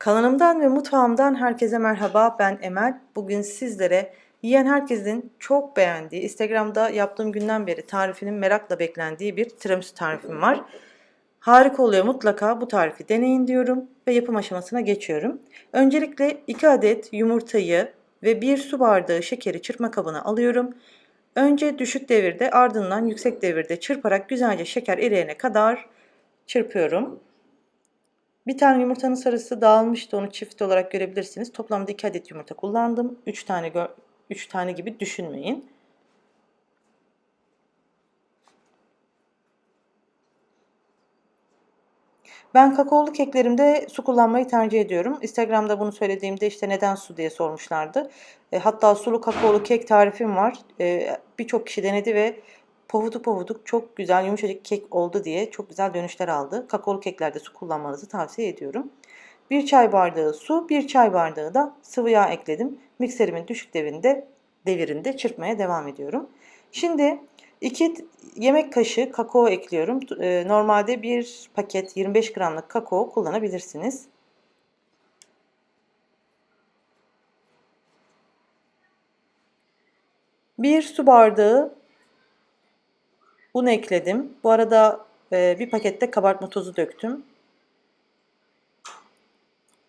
Kanalımdan ve mutfağımdan herkese merhaba. Ben Emel. Bugün sizlere yiyen herkesin çok beğendiği, Instagram'da yaptığım günden beri tarifinin merakla beklendiği bir tiramisu tarifim var. Harika oluyor mutlaka bu tarifi deneyin diyorum ve yapım aşamasına geçiyorum. Öncelikle 2 adet yumurtayı ve 1 su bardağı şekeri çırpma kabına alıyorum. Önce düşük devirde ardından yüksek devirde çırparak güzelce şeker eriyene kadar çırpıyorum. Bir tane yumurtanın sarısı dağılmıştı. Onu çift olarak görebilirsiniz. Toplamda 2 adet yumurta kullandım. 3 tane 3 tane gibi düşünmeyin. Ben kakaolu keklerimde su kullanmayı tercih ediyorum. Instagram'da bunu söylediğimde işte neden su diye sormuşlardı. E, hatta sulu kakaolu kek tarifim var. E, Birçok kişi denedi ve pofuduk pofuduk çok güzel yumuşacık kek oldu diye çok güzel dönüşler aldı. Kakaolu keklerde su kullanmanızı tavsiye ediyorum. 1 çay bardağı su, 1 çay bardağı da sıvı yağ ekledim. Mikserimin düşük devirinde, devirinde çırpmaya devam ediyorum. Şimdi 2 yemek kaşığı kakao ekliyorum. E, normalde bir paket 25 gramlık kakao kullanabilirsiniz. Bir su bardağı un ekledim. Bu arada e, bir pakette kabartma tozu döktüm.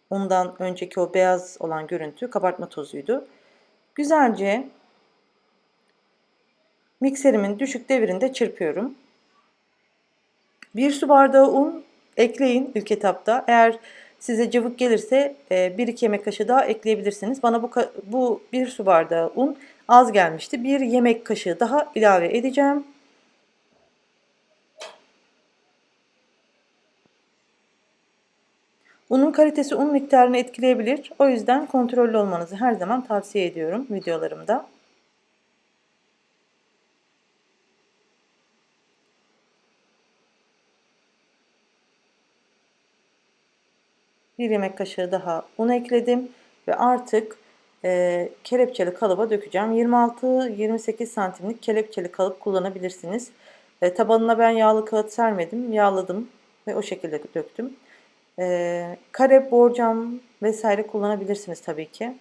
Ondan önceki o beyaz olan görüntü kabartma tozuydu. Güzelce mikserimin düşük devirinde çırpıyorum. Bir su bardağı un ekleyin ilk etapta. Eğer size cıvık gelirse 1-2 yemek kaşığı daha ekleyebilirsiniz. Bana bu, bu bir su bardağı un az gelmişti. Bir yemek kaşığı daha ilave edeceğim. Unun kalitesi un miktarını etkileyebilir. O yüzden kontrollü olmanızı her zaman tavsiye ediyorum videolarımda. Bir yemek kaşığı daha un ekledim ve artık e, kelepçeli kalıba dökeceğim. 26-28 santimlik kelepçeli kalıp kullanabilirsiniz. E, tabanına ben yağlı kağıt sermedim. Yağladım ve o şekilde döktüm. E, kare borcam vesaire kullanabilirsiniz tabii ki.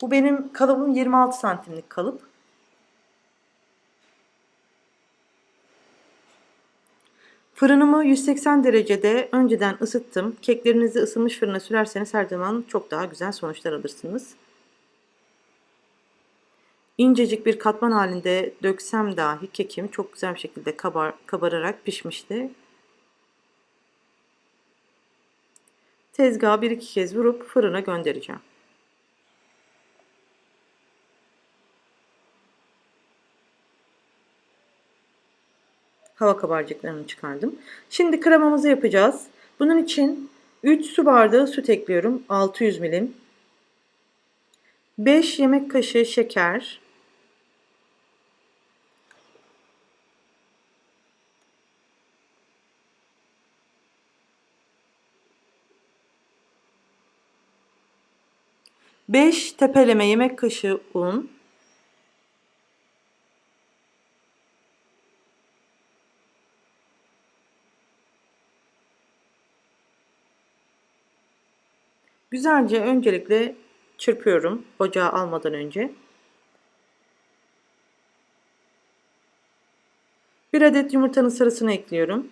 Bu benim kalıbım 26 santimlik kalıp. Fırınımı 180 derecede önceden ısıttım. Keklerinizi ısınmış fırına sürerseniz her zaman çok daha güzel sonuçlar alırsınız. İncecik bir katman halinde döksem dahi kekim çok güzel bir şekilde kabar, kabararak pişmişti. Tezgaha bir iki kez vurup fırına göndereceğim. hava kabarcıklarını çıkardım. Şimdi kremamızı yapacağız. Bunun için 3 su bardağı süt ekliyorum. 600 milim. 5 yemek kaşığı şeker. Beş tepeleme yemek kaşığı un. Güzelce öncelikle çırpıyorum ocağa almadan önce. Bir adet yumurtanın sarısını ekliyorum.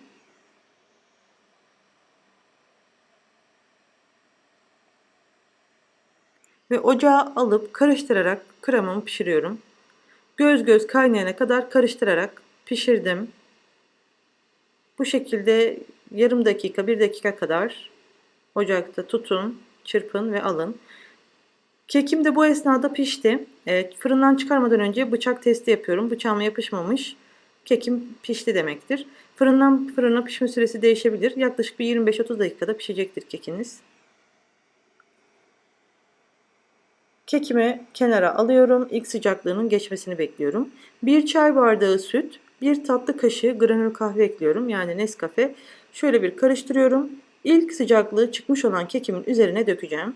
Ve ocağa alıp karıştırarak kremamı pişiriyorum. Göz göz kaynayana kadar karıştırarak pişirdim. Bu şekilde yarım dakika, bir dakika kadar ocakta tutun çırpın ve alın. Kekim de bu esnada pişti. Evet, fırından çıkarmadan önce bıçak testi yapıyorum. Bıçağıma yapışmamış. Kekim pişti demektir. Fırından fırına pişme süresi değişebilir. Yaklaşık bir 25-30 dakikada pişecektir kekiniz. Kekimi kenara alıyorum. İlk sıcaklığının geçmesini bekliyorum. Bir çay bardağı süt, bir tatlı kaşığı granül kahve ekliyorum. Yani Nescafe. Şöyle bir karıştırıyorum. İlk sıcaklığı çıkmış olan kekimin üzerine dökeceğim.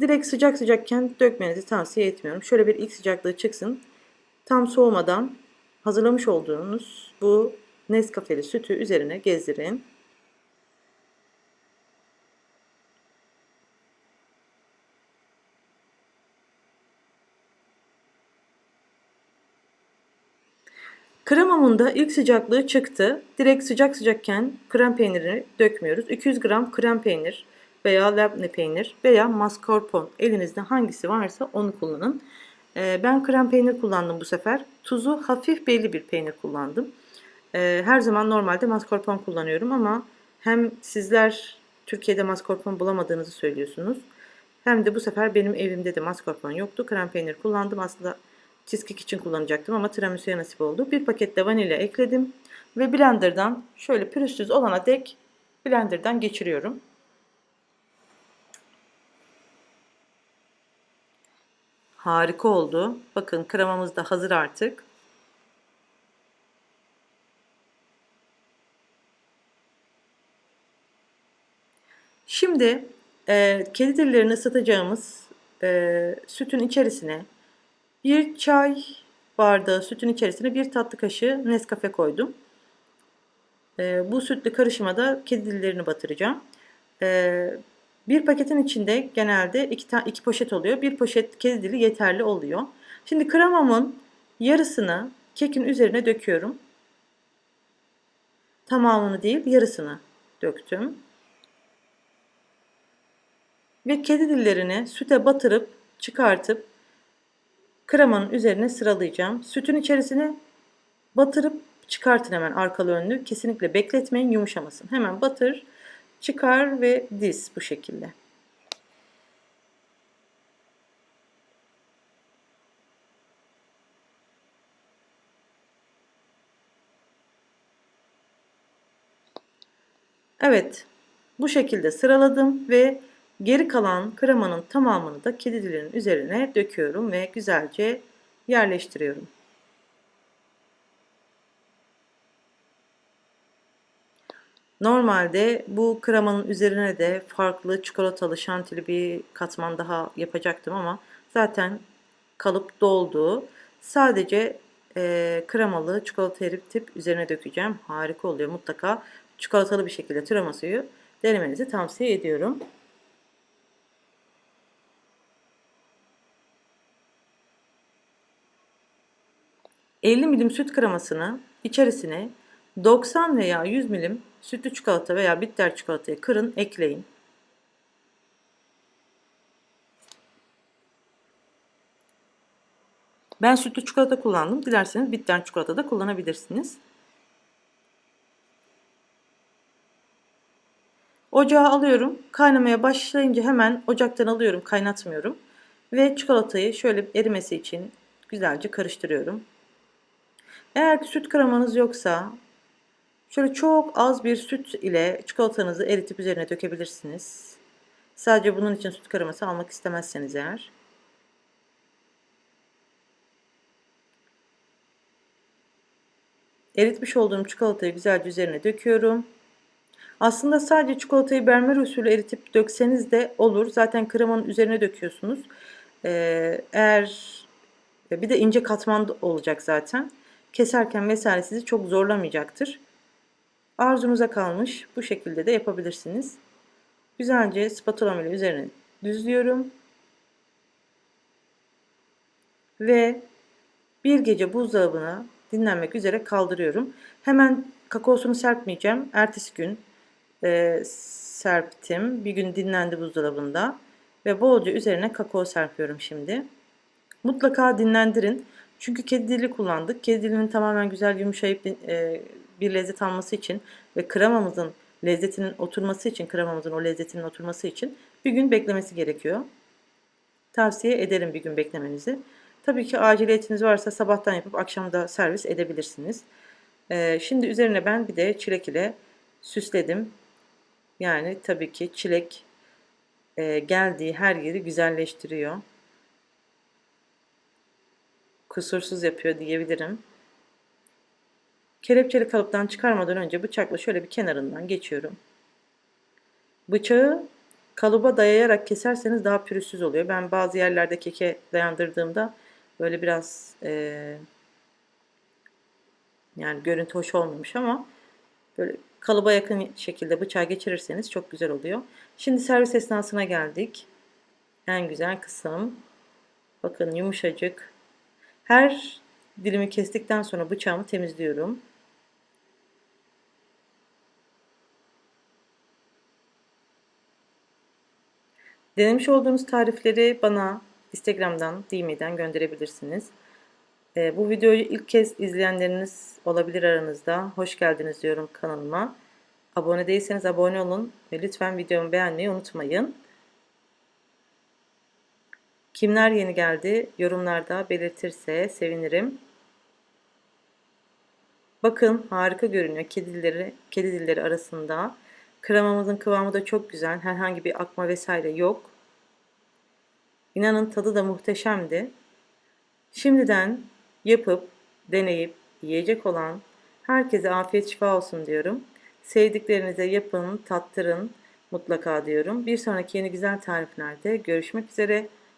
Direkt sıcak sıcakken dökmenizi tavsiye etmiyorum. Şöyle bir ilk sıcaklığı çıksın. Tam soğumadan hazırlamış olduğunuz bu Nescafe'li sütü üzerine gezdirin. Kremamın da ilk sıcaklığı çıktı. Direkt sıcak sıcakken krem peynirini dökmüyoruz. 200 gram krem peynir veya labne peynir veya mascarpone elinizde hangisi varsa onu kullanın. Ee, ben krem peynir kullandım bu sefer. Tuzu hafif belli bir peynir kullandım. Ee, her zaman normalde mascarpone kullanıyorum ama hem sizler Türkiye'de mascarpone bulamadığınızı söylüyorsunuz. Hem de bu sefer benim evimde de mascarpone yoktu. Krem peynir kullandım. Aslında cheesecake için kullanacaktım ama tiramisu'ya nasip oldu. Bir paket de vanilya ekledim. Ve blenderdan şöyle pürüzsüz olana dek blenderdan geçiriyorum. Harika oldu. Bakın kremamız da hazır artık. Şimdi e, kedi dillerini ısıtacağımız e, sütün içerisine bir çay bardağı sütün içerisine bir tatlı kaşığı Nescafe koydum. E, bu sütlü karışıma da kedi batıracağım. E, bir paketin içinde genelde iki, iki poşet oluyor. Bir poşet kedi dili yeterli oluyor. Şimdi kremamın yarısını kekin üzerine döküyorum. Tamamını değil yarısını döktüm. Ve kedi dillerini süte batırıp çıkartıp kremanın üzerine sıralayacağım. Sütün içerisine batırıp çıkartın hemen arkalı önlü. Kesinlikle bekletmeyin yumuşamasın. Hemen batır, çıkar ve diz bu şekilde. Evet, bu şekilde sıraladım ve geri kalan kremanın tamamını da kedi dilinin üzerine döküyorum ve güzelce yerleştiriyorum. Normalde bu kremanın üzerine de farklı çikolatalı şantili bir katman daha yapacaktım ama zaten kalıp doldu. Sadece e, kremalı çikolata eritip üzerine dökeceğim. Harika oluyor. Mutlaka çikolatalı bir şekilde tiramisu'yu denemenizi tavsiye ediyorum. ...50 milim süt kremasını içerisine 90 veya 100 milim sütlü çikolata veya bitter çikolatayı kırın, ekleyin. Ben sütlü çikolata kullandım. Dilerseniz bitter çikolata da kullanabilirsiniz. Ocağa alıyorum. Kaynamaya başlayınca hemen ocaktan alıyorum. Kaynatmıyorum. Ve çikolatayı şöyle erimesi için güzelce karıştırıyorum. Eğer ki süt kremanız yoksa Şöyle çok az bir süt ile çikolatanızı eritip üzerine dökebilirsiniz. Sadece bunun için süt kreması almak istemezseniz eğer. Eritmiş olduğum çikolatayı güzelce üzerine döküyorum. Aslında sadece çikolatayı bermer usulü eritip dökseniz de olur. Zaten kremanın üzerine döküyorsunuz. Ee, eğer bir de ince katman olacak zaten. Keserken vesaire sizi çok zorlamayacaktır. Arzunuza kalmış. Bu şekilde de yapabilirsiniz. Güzelce spatula ile üzerine düzlüyorum. Ve bir gece buzdolabına dinlenmek üzere kaldırıyorum. Hemen kakaosunu serpmeyeceğim. Ertesi gün e, serptim. Bir gün dinlendi buzdolabında. Ve bolca üzerine kakao serpiyorum şimdi. Mutlaka dinlendirin. Çünkü kedi dili kullandık. Kedi dilinin tamamen güzel yumuşayıp e, bir lezzet alması için ve kremamızın lezzetinin oturması için, kremamızın o lezzetinin oturması için bir gün beklemesi gerekiyor. Tavsiye ederim bir gün beklemenizi. Tabii ki aciliyetiniz varsa sabahtan yapıp akşamda servis edebilirsiniz. Ee, şimdi üzerine ben bir de çilek ile süsledim. Yani tabii ki çilek e, geldiği her yeri güzelleştiriyor. Kusursuz yapıyor diyebilirim. Kelepçeli kalıptan çıkarmadan önce bıçakla şöyle bir kenarından geçiyorum. Bıçağı kalıba dayayarak keserseniz daha pürüzsüz oluyor. Ben bazı yerlerde keke dayandırdığımda böyle biraz e, yani görüntü hoş olmamış ama böyle kalıba yakın şekilde bıçağı geçirirseniz çok güzel oluyor. Şimdi servis esnasına geldik. En güzel kısım. Bakın yumuşacık. Her dilimi kestikten sonra bıçağımı temizliyorum. Denemiş olduğunuz tarifleri bana Instagram'dan, DM'den gönderebilirsiniz. Ee, bu videoyu ilk kez izleyenleriniz olabilir aranızda. Hoş geldiniz diyorum kanalıma. Abone değilseniz abone olun ve lütfen videomu beğenmeyi unutmayın. Kimler yeni geldi yorumlarda belirtirse sevinirim. Bakın harika görünüyor kedi dilleri, kedi dilleri arasında. Kremamızın kıvamı da çok güzel. Herhangi bir akma vesaire yok. İnanın tadı da muhteşemdi. Şimdiden yapıp, deneyip, yiyecek olan herkese afiyet şifa olsun diyorum. Sevdiklerinize yapın, tattırın mutlaka diyorum. Bir sonraki yeni güzel tariflerde görüşmek üzere.